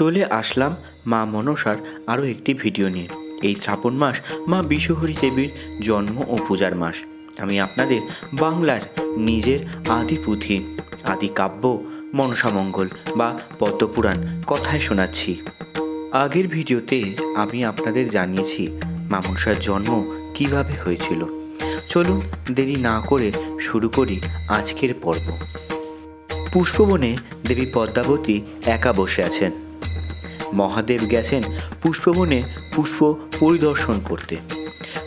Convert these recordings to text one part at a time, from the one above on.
চলে আসলাম মা মনসার আরও একটি ভিডিও নিয়ে। এই শ্রাবণ মাস মা বিশ্বহরী দেবীর জন্ম ও পূজার মাস। আমি আপনাদের বাংলার নিজের আদি পুঁথি, আদি কাব্য মনসামঙ্গল বা পদ্মপুরাণ কথায় শোনাচ্ছি। আগের ভিডিওতে আমি আপনাদের জানিয়েছি মা মনসার জন্ম কীভাবে হয়েছিল। চলুন দেরি না করে শুরু করি আজকের পর্ব। পুষ্পবনে দেবী পদ্মাবতী একা বসে আছেন। মহাদেব গেছেন পুষ্পবনে পুষ্প পরিদর্শন করতে।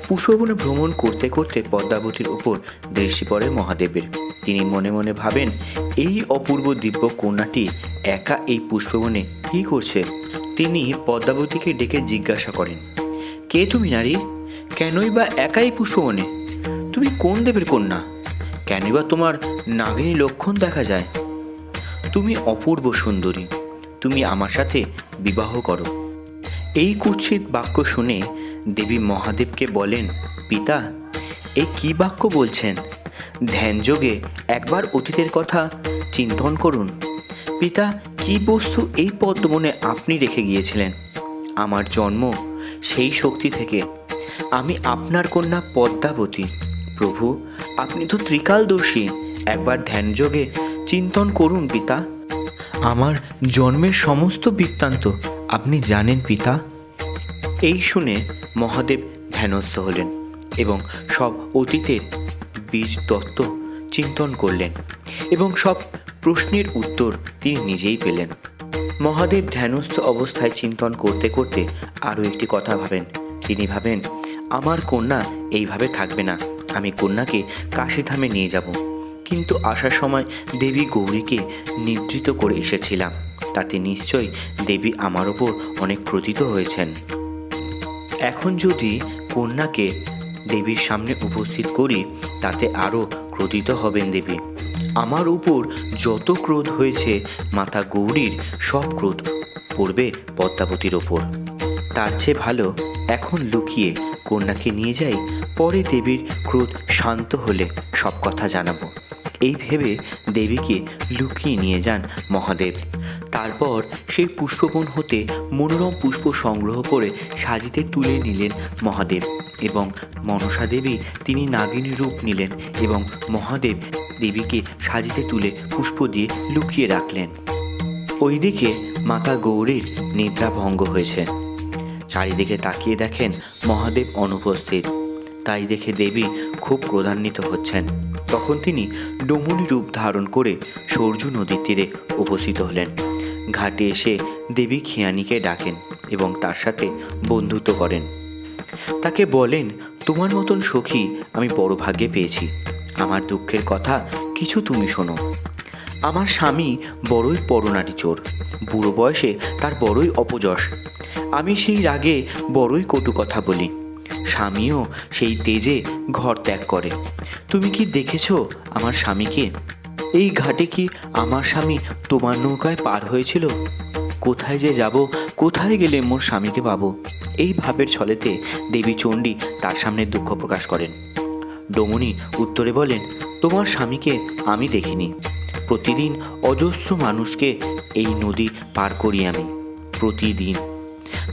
পুষ্পবনে ভ্রমণ করতে করতে পদ্মাবতীর উপর দৃষ্টি পড়ে মহাদেবের। তিনি মনে মনে ভাবেন, এই অপূর্ব দিব্য কন্যাটি একা এই পুষ্পবনে কি করছে? তিনি পদ্মাবতীকে ডেকে জিজ্ঞাসা করেন, কে তুমি নারী? কেনই বা একাই পুষ্পবনে? তুমি কোন দেবের কন্যা? কেনই বা তোমার নাগিনী লক্ষণ দেখা যায়? তুমি অপূর্ব সুন্দরী। তুমি আমার সাথে বিবাহ করো। এই কুৎসিত বাক্য শুনে দেবী মহাদেবকে বলেন, পিতা, এ কি বাক্য বলছেন? ধ্যানযোগে একবার অতীতের কথা চিন্তন করুন। পিতা, কি বস্তু এই পদ্মবনে আপনি রেখে গিয়েছিলেন? আমার জন্ম সেই শক্তি থেকে। আমি আপনার কন্যা পদ্মাবতী। প্রভু, আপনি তো ত্রিকালদর্শী। একবার ধ্যানযোগে চিন্তন করুন, পিতা। আমার জন্মের সমস্ত বৃত্তান্ত আপনি জানেন, পিতা? এই শুনে মহাদেব ধ্যানস্থ হলেন এবং সব অতীতের বীজ তত্ত্ব চিন্তন করলেন এবং সব প্রশ্নের উত্তর তিনি নিজেই পেলেন। মহাদেব ধ্যানস্থ অবস্থায় চিন্তন করতে করতে আরও একটি কথা ভাবেন। তিনি ভাবেন, আমার কন্যা এইভাবে থাকবে না। আমি কন্যাকে কাশীধামে নিয়ে যাব। কিন্তু আসার সময় দেবী গৌরীকে নিদ্রিত করে এসেছিলাম। তাতে নিশ্চয়ই দেবী আমার ওপর অনেক প্রতীত হয়েছেন। এখন যদি কন্যাকে দেবীর সামনে উপস্থিত করি, তাতে আরও ক্রোধিত হবেন দেবী। আমার উপর যত ক্রোধ হয়েছে, মাতা গৌরীর সব ক্রোধ পড়বে পদ্মাবতীর ওপর তার চেয়ে ভালো এখন লুকিয়ে কন্যাকে নিয়ে যাই, পরে দেবীর ক্রোধ শান্ত হলে সব কথা জানাব। এই ভেবে দেবীকে লুকিয়ে নিয়ে যান মহাদেব। তারপর সেই পুষ্পবন হতে মনোরম পুষ্প সংগ্রহ করে সাজিতে তুলে নিলেন মহাদেব এবং মনসা দেবী তিনি নাগিনী রূপ নিলেন এবং মহাদেব দেবীকে সাজিতে তুলে পুষ্প দিয়ে লুকিয়ে রাখলেন। ওইদিকে মাতা গৌরীর নিদ্রা ভঙ্গ হয়েছে। চারিদিকে তাকিয়ে দেখেন মহাদেব অনুপস্থিত। তাই দেখে দেবী খুব ক্রোধান্বিত হচ্ছেন। তখন তিনি ডমনী রূপ ধারণ করে সরজু নদীর তীরে উপস্থিত হলেন। ঘাটে এসে দেবী খেয়ানিকে ডাকেন এবং তার সাথে বন্ধুত্ব করেন। তাকে বলেন, তোমার মতন সখী আমি বড় ভাগ্যে পেয়েছি। আমার দুঃখের কথা কিছু তুমি শোনো। আমার স্বামী বড়ই পরনারী চোর। বুড়ো বয়সে তার বড়ই অপযশ। আমি সেই রাগে বড়ই কটু কথা বলি। স্বামীও সেই তেজে ঘর ত্যাগ করে। তুমি কি দেখেছ আমার স্বামীকে? এই ঘাটে কি আমার স্বামী তোমার নৌকায় পার হয়েছিল? কোথায় যে যাব, কোথায় গেলে মোর স্বামীকে পাবো? এই ভাবের ছলেতে দেবী চণ্ডী তার সামনে দুঃখ প্রকাশ করেন। ডমনি উত্তরে বলেন, তোমার স্বামীকে আমি দেখিনি। প্রতিদিন অজস্র মানুষকে এই নদী পার করি আমি। প্রতিদিন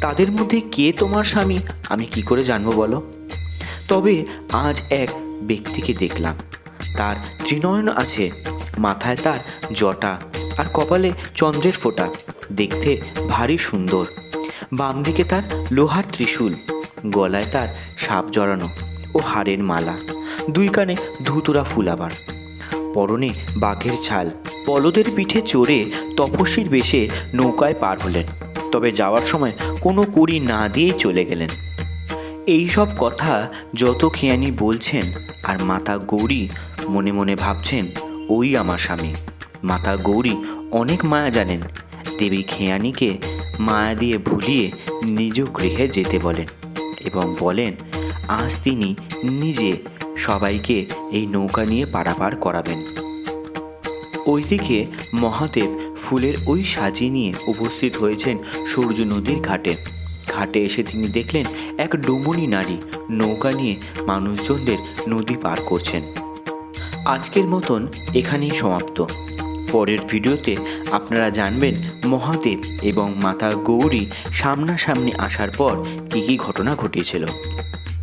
তাদের মধ্যে কে তোমার স্বামী? আমি কি করে জানব বলো? তবে আজ এক ব্যক্তিকে দেখলাম। তার ত্রিনয়ন আছে, মাথায় তার জটা আর কপালে চন্দ্রের ফোঁটা। দেখতে ভারী সুন্দর। বাম দিকে তার লোহার ত্রিশূল, গলায় তার সাপ জড়ানো ও হাড়ের মালা। দুই কানে ধুতুরা ফুল আবার। পরনে বাঘের ছাল। বলদের পিঠে চড়ে তপস্বীর বেশে নৌকায় পার হলেন। তবে যাওয়ার সময় কোনো কুড়ি না দিয়েই চলে গেলেন। এই সব কথা যত খেয়ানি বলছেন আর মাতা গৌরী মনে মনে ভাবছেন, ওই আমার স্বামী। মাতা গৌরী অনেক মায়া জানেন। দেবী খেয়ানিকে মায়া দিয়ে ভুলিয়ে নিজ গৃহে যেতে বলেন এবং বলেন, আজ তিনি নিজে সবাইকে এই নৌকা নিয়ে পারাপার করাবেন। ওইদিকে মহাদেব ফুলের ওই সাজি নিয়ে উপস্থিত হয়েছেন সূর্য নদীর ঘাটে। ঘাটে এসে তিনি দেখলেন এক ডুমুনি নারী নৌকা নিয়ে মানুষজনদের নদী পার করছেন। আজকের মতন এখানেই সমাপ্ত। পরের ভিডিওতে আপনারা জানবেন মহাদেব এবং মাতা গৌরী সামনাসামনি আসার পর কী কী ঘটনা ঘটিয়েছিল।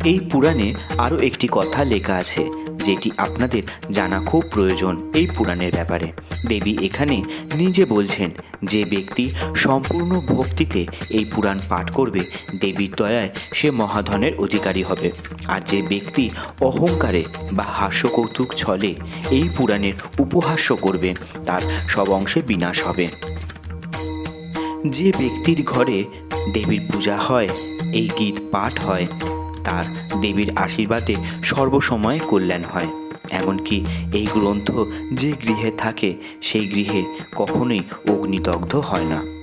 এই পুরাণে আরও একটি কথা লেখা আছে যেটি আপনাদের জানা খুব প্রয়োজন এই পুরাণের ব্যাপারে। দেবী এখানে নিজে বলছেন, যে ব্যক্তি সম্পূর্ণ ভক্তিতে এই পুরাণ পাঠ করবে, দেবীর দয়ায় সে মহাধনের অধিকারী হবে। আর যে ব্যক্তি অহংকারে বা হাস্যকৌতুক ছলে এই পুরাণের উপহাস্য করবে, তার সব অংশে বিনাশ হবে। যে ব্যক্তির ঘরে দেবীর পূজা হয়, এই গীত পাঠ হয় তার দেবীর আশীর্বাদে সর্বসময় কল্যাণ হয়। এমনকি এই গ্রন্থ যে গৃহে থাকে, সেই গৃহে কখনোই অগ্নিদগ্ধ হয় না।